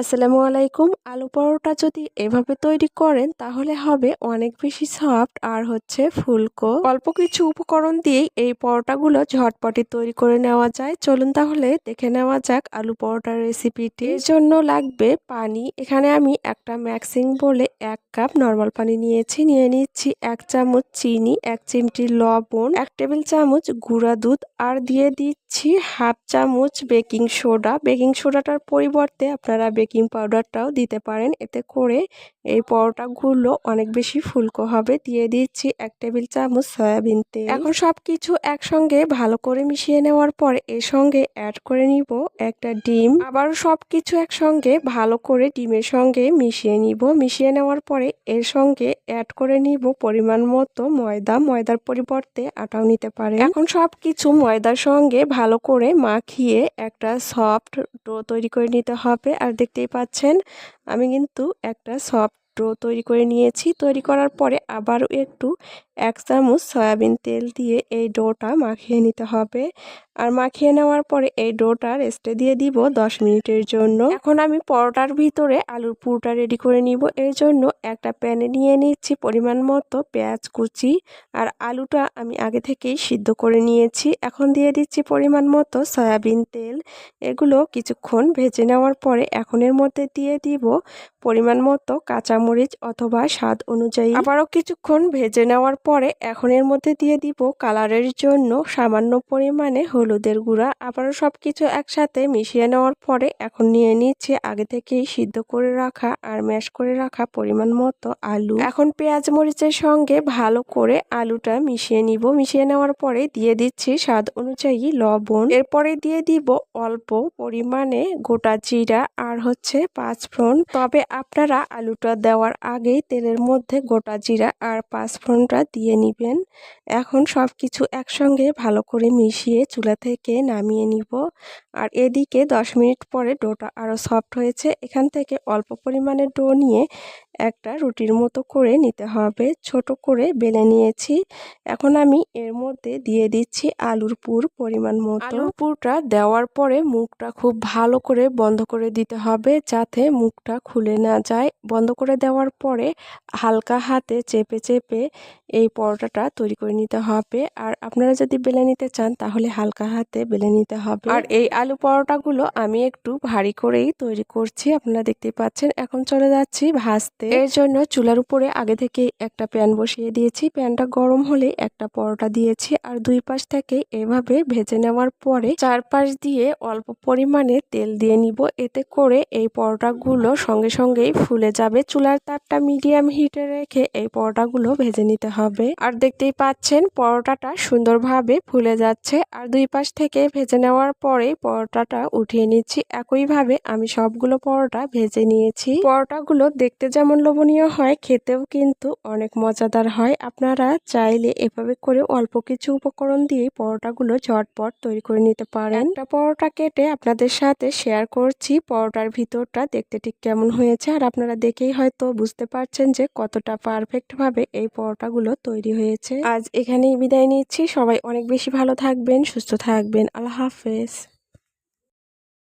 আসসালামু আলাইকুম। আলু পরোটা যদি এভাবে তৈরি করেন, তাহলে হবে অনেক বেশি সফট আর হচ্ছে ফুলকো। অল্প কিছু উপকরণ দিয়েই এই পরোটাগুলো ঝটপটি তৈরি করে নেওয়া যায়। চলুন তাহলে দেখে নেওয়া যাক আলু পরোটার রেসিপিটি। এর জন্য লাগবে পানি। এখানে আমি একটা ম্যাক্সিং বলে এক কাপ নর্মাল পানি নিয়েছি। নিয়ে নিচ্ছি এক চামচ চিনি, এক চিমটি লবণ, এক টেবিল চামচ গুঁড়া দুধ আর দিয়ে দিচ্ছি হাফ চামচ বেকিং সোডা। বেকিং সোডাটার পরিবর্তে আপনারা বেকিং পাউডারটাও দিতে পারেন। এতে করে এই পরোটাগুলো অনেক বেশি ফুলকো হবে। দিয়ে দিচ্ছি এক টেবিল চামচ সয়াবিন তেল। এখন সব কিছু একসঙ্গে ভালো করে মিশিয়ে নেওয়ার পরে এর সঙ্গে অ্যাড করে নিব একটা ডিম। আবার সব কিছু একসঙ্গে ভালো করে ডিমের সঙ্গে মিশিয়ে নিব। মিশিয়ে নেওয়ার পরে এর সঙ্গে অ্যাড করে নিব পরিমাণ মতো ময়দা। ময়দার পরিবর্তে আটাও নিতে পারে এখন সব কিছু ময়দার সঙ্গে ভালো করে মাখিয়ে একটা সফট ডো তৈরি করে নিতে হবে। আর দেখতেই পাচ্ছেন, আমি কিন্তু একটা সফট ডো তৈরি করে নিয়েছি। তৈরি করার পরে আবারও একটু এক চামচ সয়াবিন তেল দিয়ে এই ডোটা মাখিয়ে নিতে হবে। আর মাখিয়ে নেওয়ার পরে এই ডোটা রেস্টে দিয়ে দিব দশ মিনিটের জন্য। এখন আমি পরোটার ভিতরে আলুর পুরোটা রেডি করে নিব। এর জন্য একটা প্যানে নিয়ে নিচ্ছি পরিমাণ মতো পেঁয়াজ কুচি আর আলুটা আমি আগে থেকেই সিদ্ধ করে নিয়েছি। এখন দিয়ে দিচ্ছি পরিমাণ মতো সয়াবিন তেল। এগুলো কিছুক্ষণ ভেজে নেওয়ার পরে এখন এর মধ্যে দিয়ে দিব পরিমাণ মতো কাঁচামরিচ অথবা স্বাদ অনুযায়ী। আবারও কিছুক্ষণ ভেজে নেওয়ার পরে এখন এর মধ্যে দিয়ে দিব কালারের জন্য সামান্য পরিমাণে হলুদের গুঁড়া। আবারও সব কিছু একসাথে মিশিয়ে নেওয়ার পরে এখন নিয়ে নিচ্ছে আগে থেকেই সিদ্ধ করে রাখা আর ম্যাশ করে রাখা পরিমাণ মতো আলু। এখন পেঁয়াজ মরিচের সঙ্গে ভালো করে আলুটা মিশিয়ে নিব। মিশিয়ে নেওয়ার পরে দিয়ে দিচ্ছি স্বাদ অনুযায়ী লবণ। এরপরে দিয়ে দিব অল্প পরিমাণে গোটা জিরা আর হচ্ছে পাঁচফোড়ন তবে আপনারা আলুটা দেওয়ার আগেই তেলের মধ্যে গোটা জিরা আর পাঁচফোড়নটা দিয়ে নেবেন। এখন সব কিছু একসঙ্গে ভালো করে মিশিয়ে চুলা থেকে নামিয়ে নিব। আর এদিকে দশ মিনিট পরে ডোটা আরও সফট হয়েছে। এখান থেকে অল্প পরিমাণে ডো নিয়ে একটা রুটির মতো করে নিতে হবে। ছোট করে বেলে নিয়েছি। এখন আমি এর মধ্যে দিয়ে দিচ্ছি আলুর পুর পরিমাণ মতো। আলুর পুরটা দেওয়ার পরে মুখটা খুব ভালো করে বন্ধ করে দিতে হবে যাতে মুখটা খুলে না যায়। বন্ধ করে দেওয়ার পরে হালকা হাতে চেপে চেপে এই পরোটাটা তৈরি করে নিতে হবে। আর আপনারা যদি বেলে নিতে চান তাহলে হালকা হাতে বেলে নিতে হবে। আর এই আলু পরোটাগুলো আমি একটু ভারী করেই তৈরি করছি, আপনারা দেখতে পাচ্ছেন। এখন চলে যাচ্ছি ভাজতে। এর জন্য চুলার উপরে আগে থেকে একটা প্যান বসিয়ে দিয়েছি। প্যানটা গরম হলে একটা পরোটা দিয়েছি। আর দুই পাশ থেকে এভাবে ভেজে নেওয়ার পরে চারপাশ দিয়ে অল্প পরিমাণে তেল দিয়ে নিব। এতে করে এই পরোটাগুলো সঙ্গে সঙ্গেই ফুলে যাবে। চুলার তারটা মিডিয়াম হিটে রেখে এই পরোটাগুলো ভেজে নিতে হবে। আর দেখতেই পাচ্ছেন, পরোটাটা সুন্দরভাবে ফুলে যাচ্ছে। আর দুই পাশ থেকে ভেজে নেওয়ার পরে পরোটাটা উঠিয়ে নিচ্ছি। একইভাবে আমি সবগুলো পরোটা ভেজে নিয়েছি। পরোটাগুলো দেখতে যেমন লোভনীয় হয়, খেতেও কিন্তু অনেক মজাদার হয়। আপনারা চাইলে এভাবে করে অল্প কিছু উপকরণ দিয়ে পরোটাগুলো ঝটপট তৈরি করে নিতে পারেন। একটা পরোটা কেটে আপনাদের সাথে শেয়ার করছি। পরোটার ভিতরটা দেখতে ঠিক কেমন হয়েছে আর আপনারা দেখেই হয়তো বুঝতে পারছেন যে কতটা পারফেক্টভাবে এই পরোটাগুলো তৈরি হয়েছে। আজ এখানেই বিদায় নিচ্ছি। সবাই অনেক বেশি ভালো থাকবেন, সুস্থ থাকবেন। আল্লাহ হাফেজ।